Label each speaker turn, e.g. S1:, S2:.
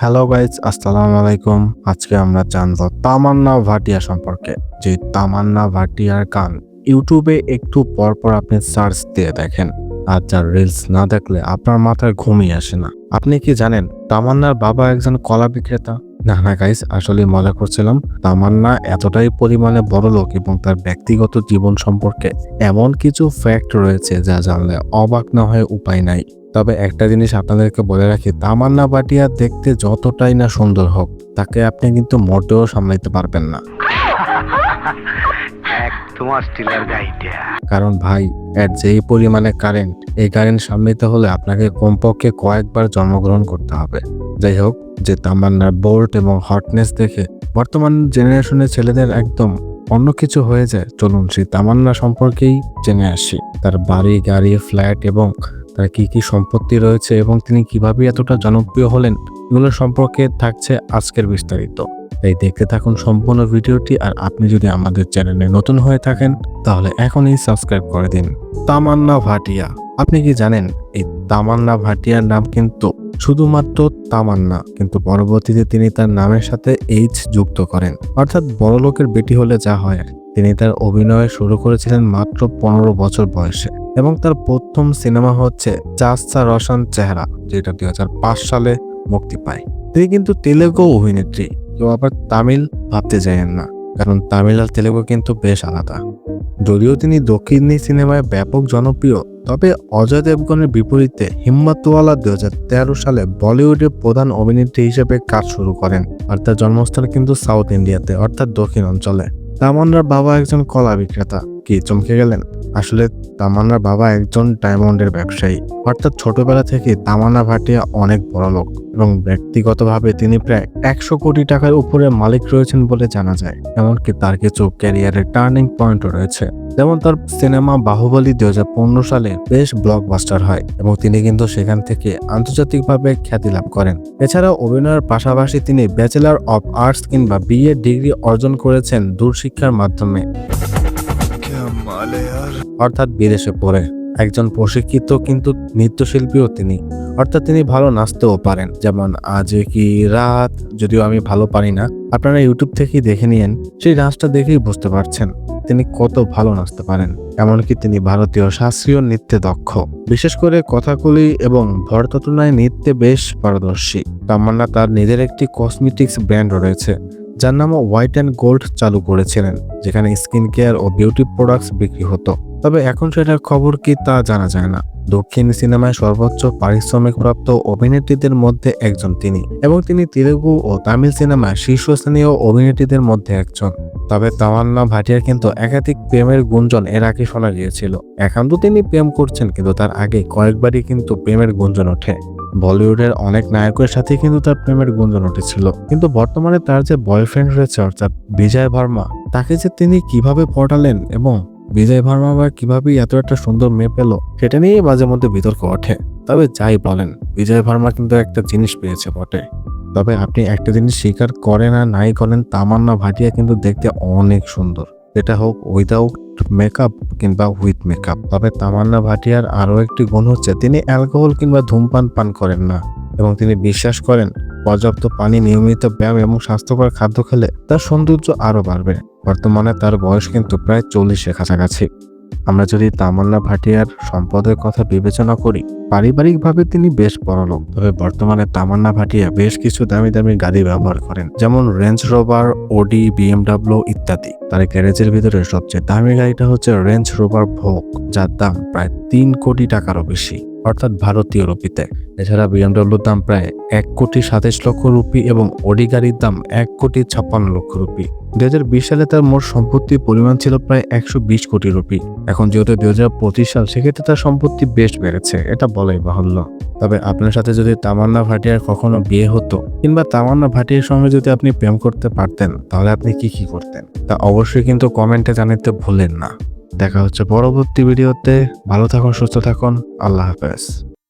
S1: Hello guys আসসালামু আলাইকুম। আজকে আমরা জানব তামান্না ভাটিয়া সম্পর্কে। যে তামান্না ভাটিয়ার গান ইউটিউবে একটু পরপর পর আপনি সার্চ দিয়ে দেখেন। আর যার রিলস না দেখলে আপনার মাথায় ঘুমিয়ে আসে না। আপনি কি জানেন, তামান্নার বাবা একজন কলা বিক্রেতা? না না গাইজ আসলে মজা করছিলাম। তামান্না এতটাই পরিমাণে বড় লোক এবং তার ব্যক্তিগত জীবন সম্পর্কে এমন কিছু ফ্যাক্ট রয়েছে যা জানলে অবাক না হয়ে উপায় নাই। তবে একটা জিনিস আপনাদেরকে বলে রাখি তামান্না বাটিয়া দেখতে যতটাই না সুন্দর হোক তাকে আপনি কিন্তু মোটেও সামলাইতে পারবেন না। কারণ ভাই এর যেই পরিমাণে কারেন্ট এই কারেন্ট সামলাইতে হলে আপনাকে কমপক্ষে কয়েকবার জন্মগ্রহণ করতে হবে। যাই হোক, যে তামান্নার বোল্ট এবং হটনেস দেখে বর্তমান জেনারেশনের ছেলেদের একদম অন্য কিছু হয়ে যায়। চলুন সেই তামান্না সম্পর্কেই জেনে আসি। তার বাড়ি, গাড়ি ফ্ল্যাট এবং তার কি কি সম্পত্তি রয়েছে এবং তিনি কীভাবে এতটা জনপ্রিয় হলেন এগুলো সম্পর্কে থাকছে আজকের বিস্তারিত। তাই দেখতে থাকুন সম্পূর্ণ ভিডিওটি আর আপনি যদি আমাদের চ্যানেলে নতুন হয়ে থাকেন, তাহলে এখনই সাবস্ক্রাইব করে দিন। তামান্না ভাটিয়া। আপনি কি জানেন, এই তামান্না ভাটিয়ার নাম কিন্তু শুধুমাত্র তামান্না, কিন্তু পরবর্তীতে তিনি তার নামের সাথে এইচ যুক্ত করেন। অর্থাৎ বড়লোকের বেটি হলে যা হয়, তিনি তার অভিনয় শুরু করেছিলেন মাত্র পনেরো বছর বয়সে। এবং তার প্রথম সিনেমা হচ্ছে চাস্তা রসান চেহারা, যেটা দুই হাজার পাঁচ সালে মুক্তি পায়। তিনি কিন্তু তেলেগু অভিনেত্রী, কেউ আবার তামিল ভাবতে যায়েন না, কারণ তামিল আর তেলেগু কিন্তু বেশ আলাদা। যদিও তিনি দক্ষিণী সিনেমায় ব্যাপক জনপ্রিয়, তবে অজয় দেবগণের বিপরীতে হিম্মতওয়ালা দু হাজার তেরো সালে বলিউডের প্রধান অভিনেত্রী হিসেবে কাজ শুরু করেন আর তার জন্মস্থান কিন্তু সাউথ ইন্ডিয়াতে, অর্থাৎ দক্ষিণ অঞ্চলে। তামান্নার বাবা একজন কলা বিক্রেতা। কি চমকে গেলেন? আসলে তামান্নার বাবা একজন ডায়মন্ডের ব্যবসায়ী। অর্থাৎ ছোটবেলা থেকে তামান্না ভাটিয়া অনেক বড় লোক এবং ব্যক্তিগতভাবে তিনি প্রায় একশো কোটি টাকার উপরে মালিক রয়েছেন বলে জানা যায়। এমনকি তার কিছু ক্যারিয়ারের টার্নিং পয়েন্টও রয়েছে। যেমন তার সিনেমা বাহুবলী দুই হাজার পনেরো সালে বেশ ব্লকবাস্টার হয় এবং তিনি কিন্তু সেখান থেকে আন্তর্জাতিকভাবে খ্যাতি লাভ করেন। এছাড়া অভিনয়ের পাশাপাশি তিনি ব্যাচেলর অফ আর্টস কিংবা বিএ ডিগ্রি অর্জন করেছেন দূরশিক্ষার মাধ্যমে। অর্থাৎ বিদেশে পড়ে। একজন প্রশিক্ষিত কিন্তু নৃত্যশিল্পীও তিনি। অর্থাৎ তিনি ভালো নাচতেও পারেন। যেমন আজ কি রাত, যদিও আমি ভালো পারি না। আপনারা ইউটিউব থেকেই দেখে নিয়েন, সেই নাচটা দেখেই বুঝতে পারছেন তিনি কত ভালো নাচতে পারেন। এমনকি তিনি ভারতীয় শাস্ত্রীয় নৃত্যে দক্ষ। বিশেষ করে কথাকলি এবং ভরতটনায় নৃত্যে বেশ পারদর্শী। তামান্না তার নিজের একটি কসমেটিক্স ব্র্যান্ড রয়েছে। যার নাম হোয়াইট অ্যান্ড গোল্ড চালু করেছিলেন, যেখানে স্কিন কেয়ার ও বিউটি প্রোডাক্টস বিক্রি হতো। তবে এখন সেটার খবর কি তা জানা যায় না। দক্ষিণ সিনেমায় সর্বোচ্চ পারিশ্রমিক প্রাপ্ত অভিনেত্রীদের মধ্যে একজন তিনি এবং তিনি তেলেগু ও তামিল সিনেমায় শীর্ষস্থানীয় অভিনেত্রীদের মধ্যে একজন। তবে তামান্না ভাটিয়ার কিন্তু একাধিক প্রেমের গুঞ্জন এর আগে শোনা গিয়েছিল। এখন তো তিনি প্রেম করছেন, কিন্তু তার আগে কয়েকবারই কিন্তু প্রেমের গুঞ্জন ওঠে। বলিউডের অনেক নায়কের সাথে কিন্তু তার প্রেমের গুঞ্জন উঠেছিল। কিন্তু বর্তমানে তার যে বয়ফ্রেন্ড রয়েছে অর্থাৎ বিজয় ভার্মা, তাকে যে তিনি কীভাবে পটালেন এবং বিজয় ভার্মা বা কীভাবে এত একটা সুন্দর মেয়ে পেল, সেটা নিয়েই মাঝে মধ্যে বিতর্ক ওঠে। তবে যাই বলেন, বিজয় ভার্মা কিন্তু একটা জিনিস পেয়েছে বটে। তবে আপনি একটা জিনিস স্বীকার করেন আর নাই করেন, তামান্না ভাটিয়া কিন্তু দেখতে অনেক সুন্দর। এটা হোক উইদাউট মেকআপ কিংবা উইথ মেকআপ তবে তামান্না ভাটিয়ার আরও একটি গুণ হচ্ছে, তিনি অ্যালকোহল কিংবা ধূমপান পান করেন না এবং তিনি বিশ্বাস করেন, পর্যাপ্ত পানি, নিয়মিত ব্যায়াম এবং স্বাস্থ্যকর খাদ্য খেলে তার সৌন্দর্য আরও বাড়বে। বর্তমানে তার বয়স কিন্তু প্রায় চল্লিশের কাছাকাছি। আমরা যদি তামান্না ভাটিয়ার সম্পদের কথা বিবেচনা করি, পারিবারিকভাবে তিনি বেশ বড়লোক তবে বর্তমানে তামান্না ভাটিয়া বেশ কিছু দামি দামি গাড়ি ব্যবহার করেন, যেমন রেঞ্জ রোভার ওডি বিএমডাব্লিউ ইত্যাদি। তার গ্যারেজের ভিতরে সবচেয়ে দামি গাড়িটা হচ্ছে রেঞ্জ রোভার ভোগ, যার দাম প্রায় তিন কোটি টাকারও বেশি। অর্থাৎ ভারতীয় রুপিতে। এছাড়া বিএমডাব্লিউর দাম প্রায় এক কোটি সাতাশ লক্ষ রুপি এবং ওডি গাড়ির দাম এক কোটি ছাপ্পান্ন লক্ষ রুপি। দুই হাজার বিশ সালে তার মোট সম্পত্তির পরিমাণ ছিল প্রায় একশো বিশ কোটি রুপি। এখন যেহেতু দুই হাজার পঁচিশ সাল, সেক্ষেত্রে তার সম্পত্তি বেশ বেড়েছে, এটা বলাই বাহুল্য। তবে আপনার সাথে যদি তামান্না ভাটিয়ার কখনো বিয়ে হতো কিংবা তামান্না ভাটিয়ার সঙ্গে যদি আপনি প্রেম করতে পারতেন, তাহলে আপনি কি কি করতেন? তা অবশ্যই কিন্তু কমেন্টে জানাতে ভুলেন না। দেখা হচ্ছে পরবর্তী ভিডিওতে। ভালো থাকুন সুস্থ থাকুন। আল্লাহ হাফেজ।